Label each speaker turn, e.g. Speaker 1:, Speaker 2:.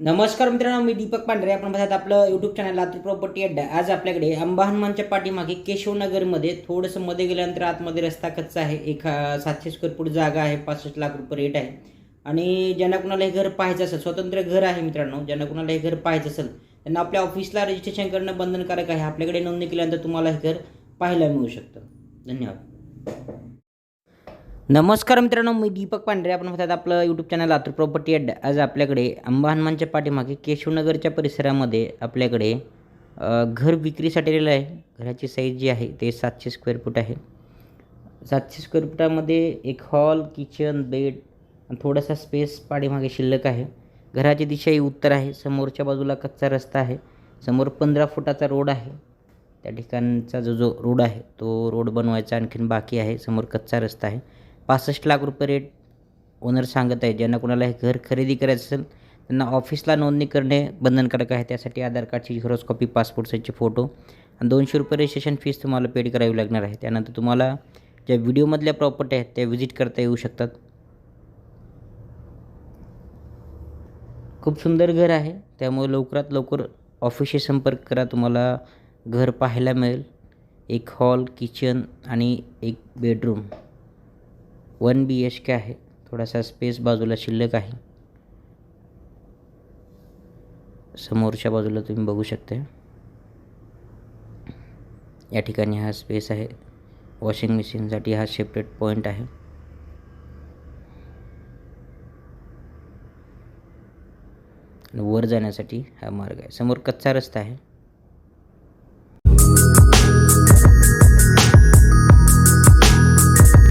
Speaker 1: नमस्कार मित्रांनो मी दीपक पांढरे. आपण बघत आपलं युट्यूब चॅनल लातूर प्रॉपर्टी अड्डा. आज आपल्याकडे अंबा हनुमानच्या पाठीमागे केशवनगरमध्ये थोडंसं मध्ये गेल्यानंतर आतमध्ये रस्ता कच्चा आहे. एक सातशे स्क्वेअर फूट जागा आहे पासष्ट लाख रुपये रेट आहे. आणि ज्यांना कुणाला हे घर पाहायचं असेल स्वतंत्र घर आहे मित्रांनो ज्यांना कुणाला हे घर पाहायचं असेल त्यांना आपल्या ऑफिसला रजिस्ट्रेशन करणं बंधनकारक आहे. आपल्याकडे नोंदणी केल्यानंतर तुम्हाला हे घर पाहायला मिळू शकतं. धन्यवाद. नमस्कार मित्रांनो मी दीपक पांढरे. आपण म्हणतात आपलं यूट्यूब चॅनल लातूर प्रॉपर्टी अड्डा आज आपल्याकडे अंबा हनुमानच्या पाठीमागे केशवनगरच्या परिसरामध्ये आपल्याकडे घर विक्रीसाठी आलेलं आहे. घराची साईज जी आहे ते सातशे स्क्वेअर फूट आहे. सातशे स्क्वेअर फुटामध्ये एक हॉल किचन बेड थोडासा स्पेस पाठीमागे शिल्लक आहे. घराची दिशा ही उत्तर आहे. समोरच्या बाजूला कच्चा रस्ता आहे. समोर पंधरा फुटाचा रोड आहे. त्या ठिकाणचा जो जो रोड आहे तो रोड बनवायचा आणखीन बाकी आहे. समोर कच्चा रस्ता आहे. पासष्ट लाख रुपये रेट ओनर सांगत आहे. ज्यांना कोणाला हे घर खरेदी करायचं असेल त्यांना ऑफिसला नोंदणी करणे बंधनकारक आहे. त्यासाठी आधार कार्डची झेरॉक्स कॉपी पासपोर्ट साईजचे फोटो आणि दोनशे रुपये रजिस्ट्रेशन फीस तुम्हाला पेड करावी लागणार आहे. त्यानंतर तुम्हाला ज्या व्हिडिओमधल्या प्रॉपर्टी आहेत त्या व्हिजिट करता येऊ शकतात. खूप सुंदर घर आहे. त्यामुळे लवकरात लवकर ऑफिसशी संपर्क करा. तुम्हाला घर पाहायला मिळेल. एक हॉल किचन आणि एक bedroom one B H K आहे. थोडासा स्पेस बाजूला शिल्लक आहे. समोरच्या बाजूला तुम्ही बघू शकता या ठिकाणी हा स्पेस आहे. वॉशिंग मशीनसाठी हा सेपरेट पॉईंट आहे. वर जाण्यासाठी हा मार्ग आहे. समोर कच्चा रस्ता आहे.